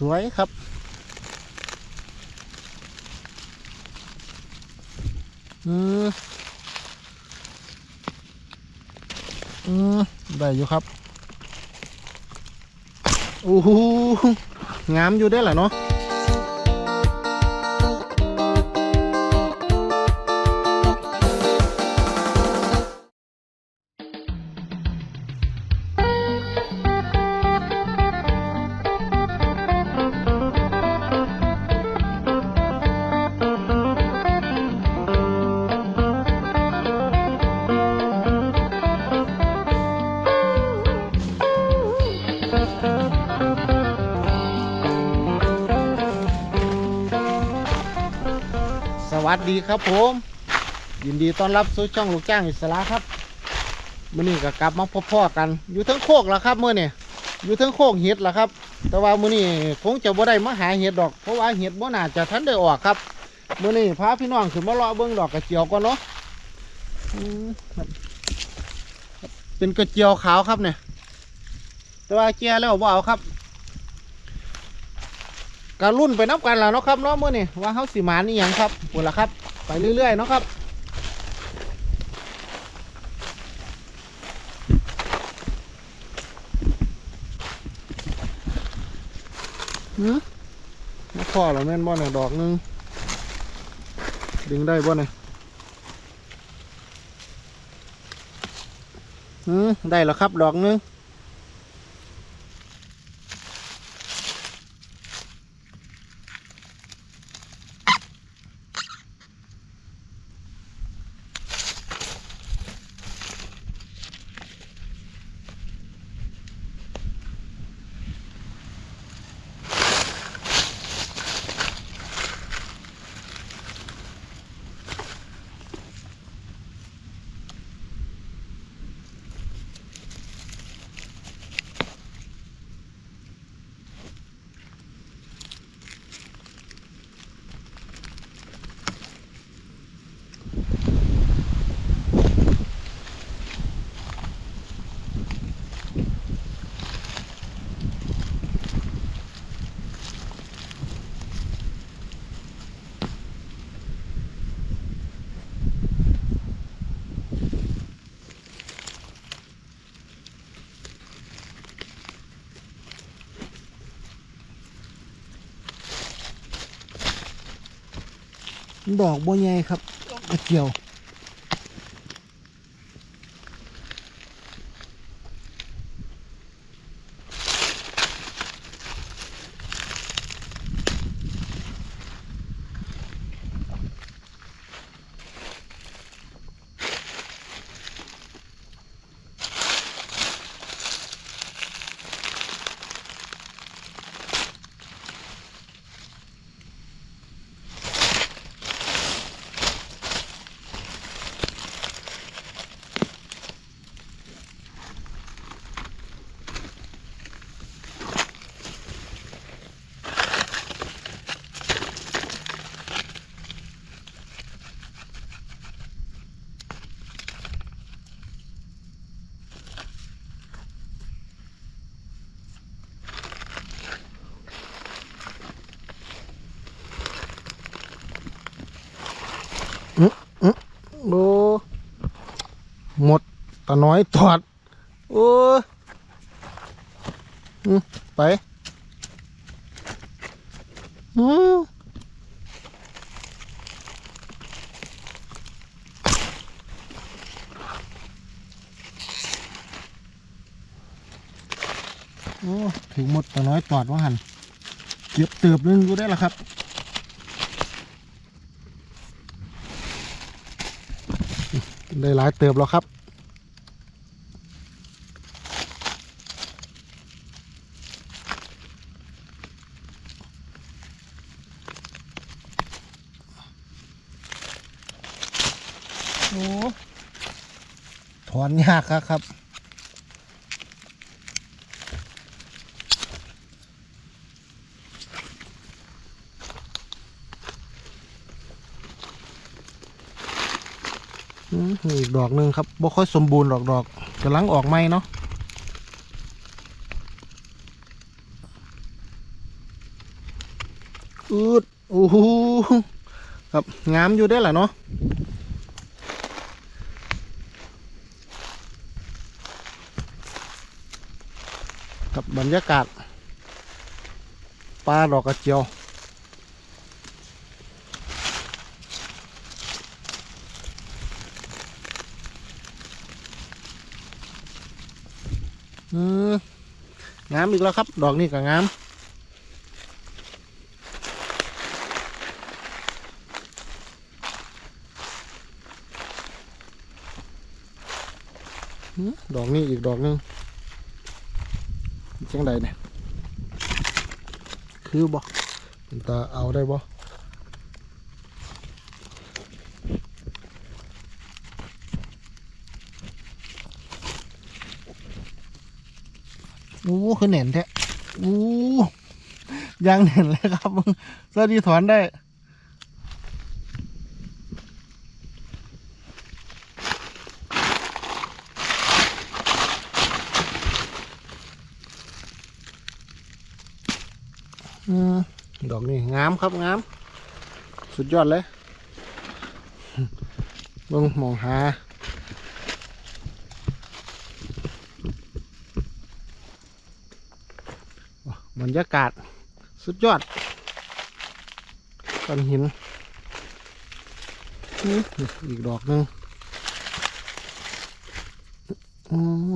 สวยครับ อืออือได้อยู่ครับ โอ้โหงามอยู่ได้แหละเนาะ สวัสดีครับผม ยินดีต้อนรับสู่ช่องลูกจ้างอิสระครับมื่อนี้ก็กลับมาพบพ่อกัน อยู่ทั้งโคกแล้วครับเมื่อนี้อยู่ทั้งโคกเห็ดแล้วครับ แต่ว่ามื่อนี้คงจะบ่ได้มาหาเห็ดดอก เพราะว่าเห็ดบ่น่าจะทันได้ออกครับมื่อนี้พาพี่น้องขึ้นมาเลาะเบิ้งดอกกระเจียวก่อนเนาะเป็นกระเจียวขาวครับเนี่ย แต่ว่าแก่แล้วบ่เอาครับการรุ่นไปนับกันแล้วเนาะครับเนาะมื่อนี้ว่าเขาสิหมานี่ยังครับหมดละครับ ไปเรื่อยๆเนาะครับหือมาพอแล้วแม่นบ่เนี่ยดอกหนึงดึงได้บ่เนี่ยหือได้แล้วครับดอกหนึง ดอกบัวใหญ่ครับกระเจียว โอ้หมดตาน้อยตอด โอ้อืมไปอืมโอ้ถึงหมดตาน้อยตอดว่าหันเก็บเติบนึงอยู่ได้ละครับ ได้หลายเติบแล้วครับ โอ้ถอนยากครับครับ อืม นี่อีกดอกหนึ่งครับบ่ค่อยสมบูรณ์ดอกดอกกำลังออกไหมเนาะอืดโอ้โหครับงามอยู่ได้อล่ะเนาะกับบรรยากาศปลาดอกกระเจียว อืมงามอีกแล้วครับ ดอกนี้ก็งามดอกนี้อีกดอกหนึงจังใดเนี่ยคือบ่เป็นตาเอาได้บ่ อู้คือแหน่นแท้โอ้ยางแหน่นเลยครับมึงสวัสดีถอนได้ดอกนี้งามครับงาม สุดยอดเลยเบิ่งมองหา บรรยากาศสุดยอดก้อนหินอีกดอกหนึ่ง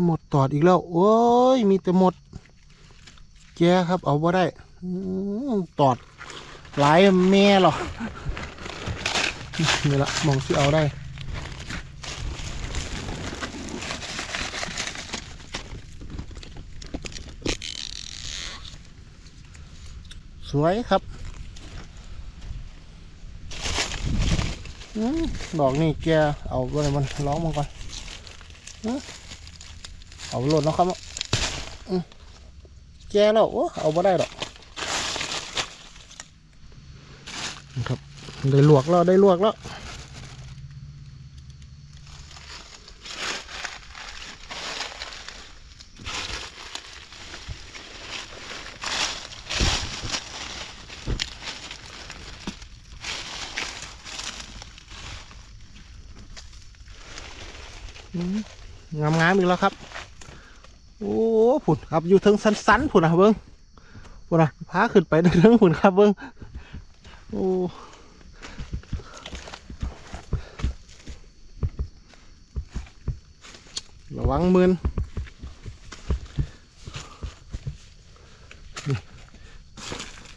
หมดตอดอีกแล้ว โอ้ย มีแต่หมด แกครับ เอาบ่ได้ตอด หลายแม่หรอนี่ละมองที่เอาได้ สวยครับอมดอกนี่แกเอาไปเลยมันร้องมันก่อนเอาหล่นแล้วครับแกแล้วโอ้เอาไม่ได้หรอกครับได้ลวกแล้วได้ลวกแล้ว งามงามๆอีกแล้วครับ โอ้ผุนครับอยู่เทิงสันๆผุนนะเบิ้งผุนนะพาขึ้นไปเทิงผุนครับเบิ้งโอ้ระวังมืนนี่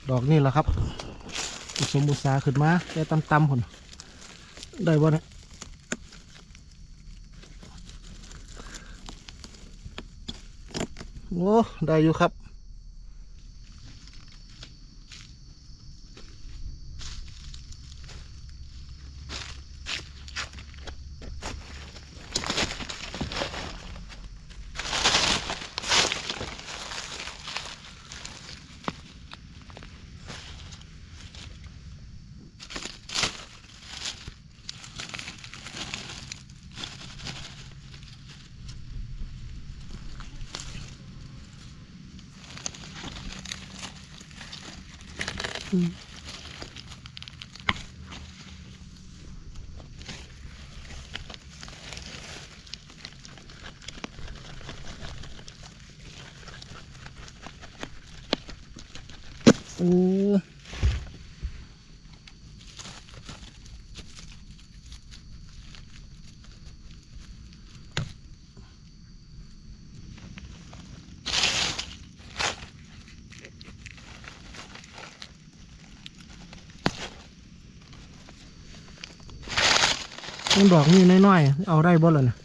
ดอกนี่แหละครับ สมบุษาขึ้นมาได้ตำตำๆผลได้บ่เนี่ย โอ้ได้อยู่ครับ โอ้ ต้นดอกนี่น้อยๆ เอาได้บ่ล่ะนะ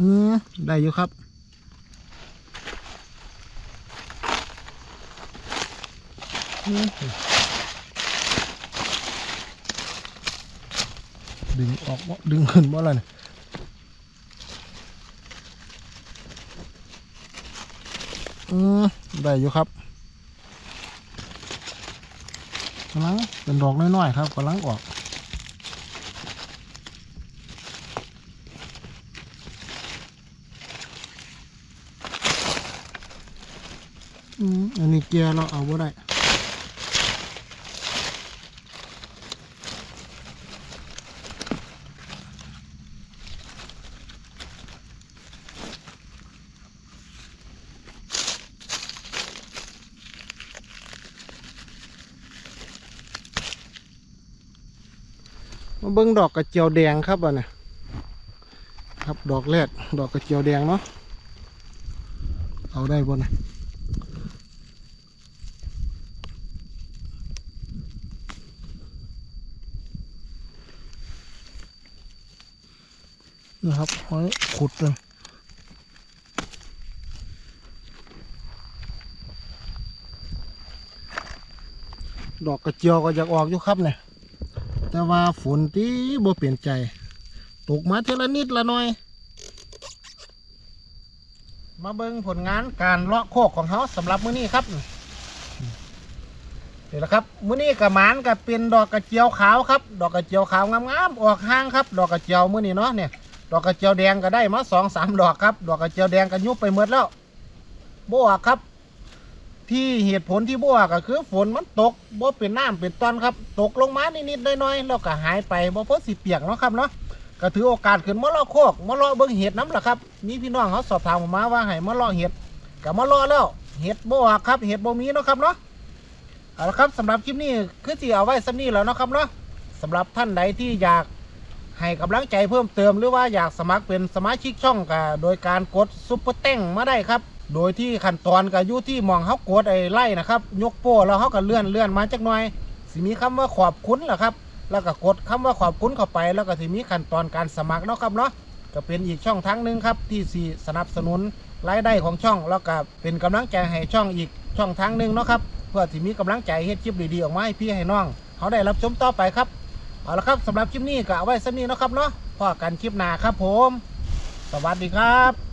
อืมได้อยู่ครับ ดึงออกบ่ดึงขึ้นบ่ล่ะเนี่ยอืมได้อยู่ครับกำลัง เป็นดอกน้อยๆครับกำลังออกอืมอันนี้เกียร์เราเอาไว้ได้ มาเบิ่งดอกกระเจียวแดงครับอะนะครับดอกแรกดอกกระเจียวแดงเนาะเอาได้บ่นะนะครับหอยขุดเลยดอกกระเจียวก็อยากออกอยู่ครับเนี่ย แต่ว่าฝนที่บ่เปลี่ยนใจ ตกมาเทละนิดละหน่อย มาเบิ่งผลงานการเลาะโคกของเขาสำหรับมื้อนี้ครับเดี๋ยวละครับมื้อนี้กระหมานกับเป็นดอกกระเจียวขาวครับ ดอกกระเจียวขาวงามๆออกห้างครับ ดอกกระเจียวมื้อนี้เนาะเนี่ยดอกกระเจียวแดงก็ได้มาสองสามดอกครับ ดอกกระเจียวแดงก็ยุบไปหมดแล้วบ่ออกครับ ที่เหตุผลที่บ่ออกก็คือฝนมันตกบ่เป็นน้ำเป็นตอนครับ ตกลงมานิดๆหน้อยๆแล้วก็หายไปบ่พอสิเปียกเนาะครับเนาะก็ถือโอกาสขึ้นมาลาะโคกมาลาะเบิ่งเห็ดน้ำล่ะครับนี่พี่น้องเขาสอบถามผมมาว่าให้มาลาะเห็ดก็มาลาะแล้วเห็ดบ่ออกครับเห็ดบ่มีเนาะครับเนาะเอาละครับสำหรับคลิปนี้คือที่เอาไว้สำนี้แล้วเนาะครับเนาะสำหรับท่านใดที่อยากให้กำลังใจเพิ่มเติมหรือว่าอยากสมัครเป็นสมาชิกช่องก็โดยการกดซุปเปอร์เต้งมาได้ครับ โดยที่ขั้นตอนก็อยู่ที่มองเขากดไอ้ไล่นะครับ ยกโป้แล้วเขาก็เลื่อนเลื่อนมาจักหน่อยสิมีคำว่าขอบคุณล่ะครับ แล้วก็กดคำว่าขอบคุณเข้าไป แล้วก็จะมีขั้นตอนการสมัครเนาะครับเนาะก็เป็นอีกช่องทางหนึ่งครับที่สี่สนับสนุนรายได้ของช่อง แล้วก็เป็นกำลังใจให้ช่องอีกช่องทางหนึ่งเนาะครับเพื่อที่มีกำลังใจเฮ็ดคลิปดีๆออกมาให้พี่ให้น้องเขาได้รับชมต่อไปครับเอาละครับสำหรับคลิปนี้ก็เอาไว้สักนี้เนาะครับเนาะพอกันคลิปหน้าครับผม สวัสดีครับ